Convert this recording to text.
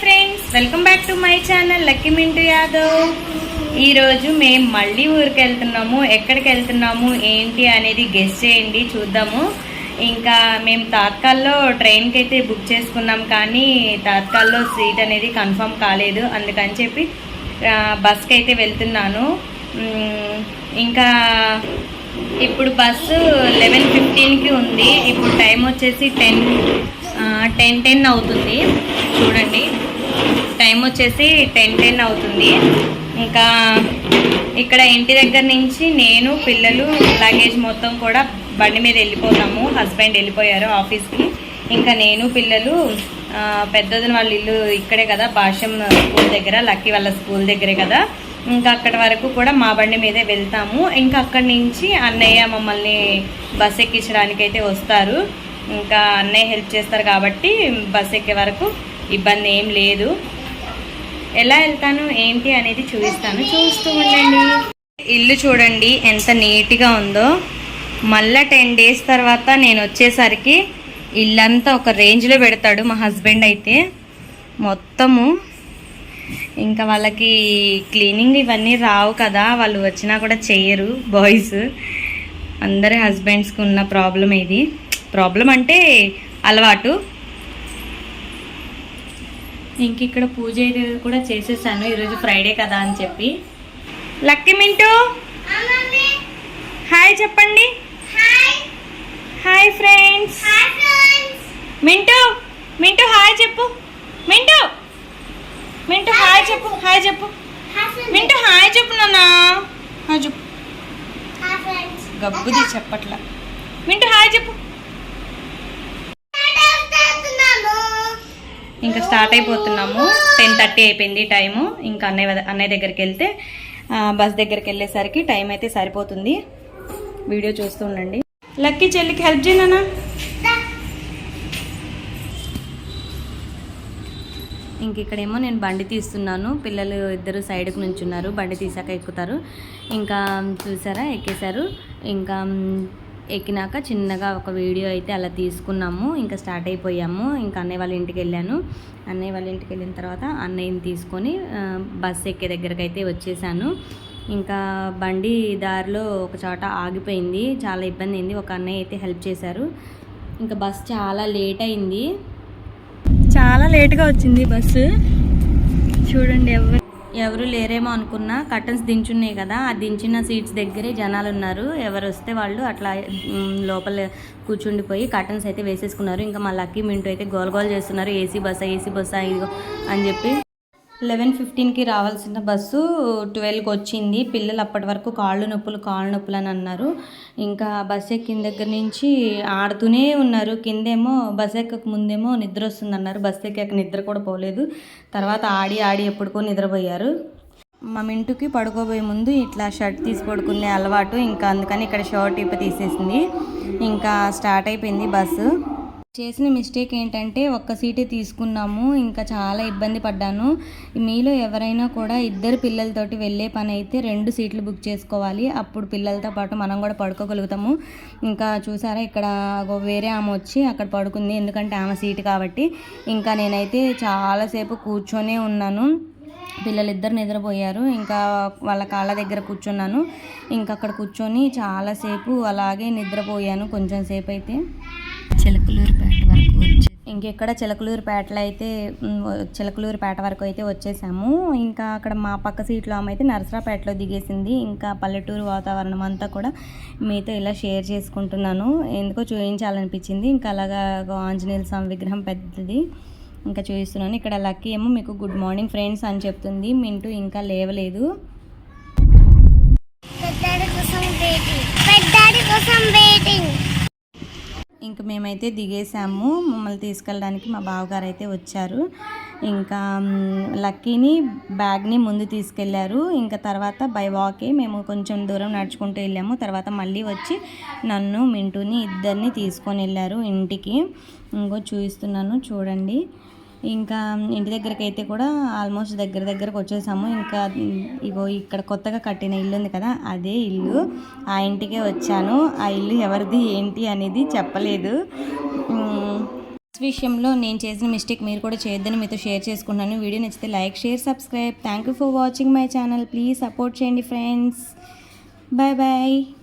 Friends welcome back to my channel Lucky Mintu Yadav ఈరోజు మేము మళ్ళీ ఊరికి వెళ్తున్నాము. ఎక్కడికి వెళ్తున్నాము? ఏంటి అనేది గెస్ట్ చేయండి చూద్దాము. ఇంకా మేము తాత్కాల్లో ట్రైన్కి అయితే బుక్ చేసుకున్నాం కానీ తాత్కాల్లో సీట్ అనేది కన్ఫర్మ్ కాలేదు. అందుకని చెప్పి బస్కి అయితే వెళ్తున్నాను. ఇంకా ఇప్పుడు బస్సు లెవెన్ ఫిఫ్టీన్కి ఉంది. ఇప్పుడు టైం వచ్చేసి టెన్ టెన్ టెన్ అవుతుంది. చూడండి. టైం వచ్చేసి టెన్ టెన్ అవుతుంది. ఇంకా ఇక్కడ ఇంటి దగ్గర నుంచి నేను పిల్లలు లగేజ్ మొత్తం కూడా బండి మీద వెళ్ళిపోతాము. హస్బెండ్ వెళ్ళిపోయారు ఆఫీస్కి. ఇంకా నేను పిల్లలు పెద్దదిన వాళ్ళ ఇల్లు ఇక్కడే కదా. భాష్యం స్కూల్ దగ్గర లక్కీ వాళ్ళ స్కూల్ దగ్గరే కదా. ఇంకా అక్కడి వరకు కూడా మా బండి మీదే వెళ్తాము. ఇంకా అక్కడి నుంచి అన్నయ్య మమ్మల్ని బస్ ఎక్కించడానికి అయితే వస్తారు. ఇంకా అన్నయ్య హెల్ప్ చేస్తారు కాబట్టి బస్ ఎక్కే వరకు ఇబ్బంది ఏం లేదు. ఎలా వెళ్తాను ఏంటి అనేది చూపిస్తాను. చూస్తూ ఉండండి. ఇల్లు చూడండి ఎంత నీట్గా ఉందో. మళ్ళా టెన్ డేస్ తర్వాత నేను వచ్చేసరికి ఇల్లంతా ఒక రేంజ్లో పెడతాడు మా హస్బెండ్ అయితే. మొత్తము ఇంకా వాళ్ళకి క్లీనింగ్ ఇవన్నీ రావు కదా వాళ్ళు వచ్చినా కూడా చేయరు బాయ్స్. అందరి హస్బెండ్స్కి ఉన్న ప్రాబ్లం ఇది. ప్రాబ్లం అంటే అలవాటు. ఇంక ఇక్కడ పూజ అయితే కూడా చేసేసాను. ఈరోజు ఫ్రైడే కదా అని చెప్పి. లక్కీ మింటూ. హాయ్ చెప్పండి. Hi. Friends. Mintu Mintu hi చెప్పు. మింటూ. మింటూ హాయ్ చెప్పు హాయ్ చెప్పు. మింటూ హాయ్ చెప్పు నాన్న. హాయ్ చెప్పు. గబ్బుది చెప్పట్లా. మింటూ హాయ్ చెప్పు. ఇంకా స్టార్ట్ అయిపోతున్నాము. టెన్ థర్టీ అయిపోయింది టైము. ఇంకా అన్నయ్య అన్నయ్య దగ్గరికి వెళ్తే బస్ దగ్గరికి వెళ్ళేసరికి టైం అయితే సరిపోతుంది. వీడియో చూస్తూ ఉండండి. లక్కీ చెల్లికి హెల్ప్ చేయనా ఇంక ఇక్కడేమో నేను బండి తీస్తున్నాను. పిల్లలు ఇద్దరు సైడ్కి నుంచున్నారు. బండి తీసాక ఎక్కుతారు. ఇంకా చూసారా? ఎక్కేశారు. ఇంకా ఎక్కినాక చిన్నగా ఒక వీడియో అయితే అలా తీసుకున్నాము. ఇంకా స్టార్ట్ అయిపోయాము. ఇంకా అన్నయ్య వాళ్ళ ఇంటికి వెళ్ళాను. అన్నయ్య వాళ్ళ ఇంటికి వెళ్ళిన తర్వాత అన్నయ్యని తీసుకొని బస్సు ఎక్కే దగ్గరకు అయితే వచ్చేసాను. ఇంకా బండి దారిలో ఒక చోట ఆగిపోయింది. చాలా ఇబ్బంది అయింది. ఒక అన్నయ్య అయితే హెల్ప్ చేశారు. ఇంకా బస్ చాలా లేట్ అయింది. చాలా లేట్గా వచ్చింది బస్సు. చూడండి ఎవరు ఎవరు లేరేమో అనుకున్నా కర్టన్స్ దించున్నాయి కదా ఆ దించిన సీట్స్ దగ్గరే జనాలు ఉన్నారు ఎవరు వస్తే వాళ్ళు అట్లా లోపల కూర్చుండిపోయి కర్టన్స్ అయితే వేసేసుకున్నారు. ఇంకా మా లక్కీ మింటూ అయితే గోల్ గోల్ చేస్తున్నారు. ఏసీ బస్సా ఏసీ బస్సా ఇదిగో అని చెప్పి లెవెన్ ఫిఫ్టీన్కి రావాల్సిన బస్సు ట్వెల్వ్కి వచ్చింది పిల్లలు అప్పటి వరకు కాళ్ళు నొప్పులు కాళ్ళు నొప్పులు అని అన్నారు. ఇంకా బస్ ఎక్కిన దగ్గర నుంచి ఆడుతూనే ఉన్నారు. కిందేమో బస్ ఎక్కక ముందేమో నిద్ర వస్తుంది అన్నారు. బస్ ఎక్కాక నిద్ర కూడా పోలేదు. తర్వాత ఆడి ఆడి ఎప్పుడుకో నిద్రపోయారు. మా మింటుకి పడుకోబోయే ముందు ఇట్లా షర్ట్ తీసి పడుకునే అలవాటు ఇంకా అందుకని ఇక్కడ షర్ట్ ఇప్ప తీసేసింది. ఇంకా స్టార్ట్ అయిపోయింది బస్సు. చేసిన మిస్టేక్ ఏంటంటే ఒక్క సీటే తీసుకున్నాము. ఇంకా చాలా ఇబ్బంది పడ్డాను. మీలో ఎవరైనా కూడా ఇద్దరు పిల్లలతోటి వెళ్ళే పని అయితే రెండు సీట్లు బుక్ చేసుకోవాలి. అప్పుడు పిల్లలతో పాటు మనం కూడా పడుకోగలుగుతాము. ఇంకా చూసారా ఇక్కడ వేరే ఆమె వచ్చి అక్కడ పడుకుంది. ఎందుకంటే ఆమె సీటు కాబట్టి. ఇంకా నేనైతే చాలాసేపు కూర్చొనే ఉన్నాను. పిల్లలిద్దరు నిద్రపోయారు. ఇంకా వాళ్ళ కాళ్ళ దగ్గర కూర్చున్నాను. ఇంకా అక్కడ కూర్చొని చాలాసేపు అలాగే నిద్రపోయాను. కొంచెం సేపు అయితే. చిలకలూరుపేట ఇంకెక్కడ చిలకలూరుపేటలో అయితే చిలకలూరుపేట వరకు అయితే వచ్చేసాము. ఇంకా అక్కడ మా పక్క సీట్లో ఆమె అయితే నరసరాపేటలో దిగేసింది. ఇంకా పల్లెటూరు వాతావరణం అంతా కూడా మీతో ఇలా షేర్ చేసుకుంటున్నాను. ఎందుకో చూపించాలనిపించింది ఇంకా అలాగా ఆంజనేయుల స్వామి విగ్రహం పెద్దది. ఇంకా చూపిస్తున్నాను ఇక్కడ లక్కీ ఏమో మీకు గుడ్ మార్నింగ్ ఫ్రెండ్స్ అని చెప్తుంది. మింటూ ఇంకా లేవలేదు. ఇంకా మేమైతే దిగేసాము. మమ్మల్ని తీసుకెళ్ళడానికి మా బావగారు అయితే వచ్చారు. ఇంకా లక్కీని బ్యాగ్ని ముందు తీసుకెళ్ళారు ఇంకా తర్వాత బై వాకే మేము కొంచెం దూరం నడుచుకుంటూ వెళ్ళాము. తర్వాత మళ్ళీ వచ్చి నన్ను మింటూని ఇద్దరిని తీసుకొని వెళ్ళారు ఇంటికి. ఇంకో చూపిస్తున్నాను చూడండి. ఇంకా ఇంటి దగ్గరికి అయితే కూడా ఆల్మోస్ట్ దగ్గర దగ్గరకు వచ్చేసాము. ఇంకా ఇగో ఇక్కడ కొత్తగా కట్టిన ఇల్లు ఉంది కదా అదే ఇల్లు. ఆ ఇంటికే వచ్చాను. ఆ ఇల్లు ఎవరిది ఏంటి అనేది చెప్పలేదు. విషయంలో నేను చేసిన మిస్టేక్ మీరు కూడా చేయొద్దని మీతో షేర్ చేసుకున్నాను. వీడియో నచ్చితే like share subscribe. Thank you for watching my channel please support చేయండి ఫ్రెండ్స్ బాయ్ బాయ్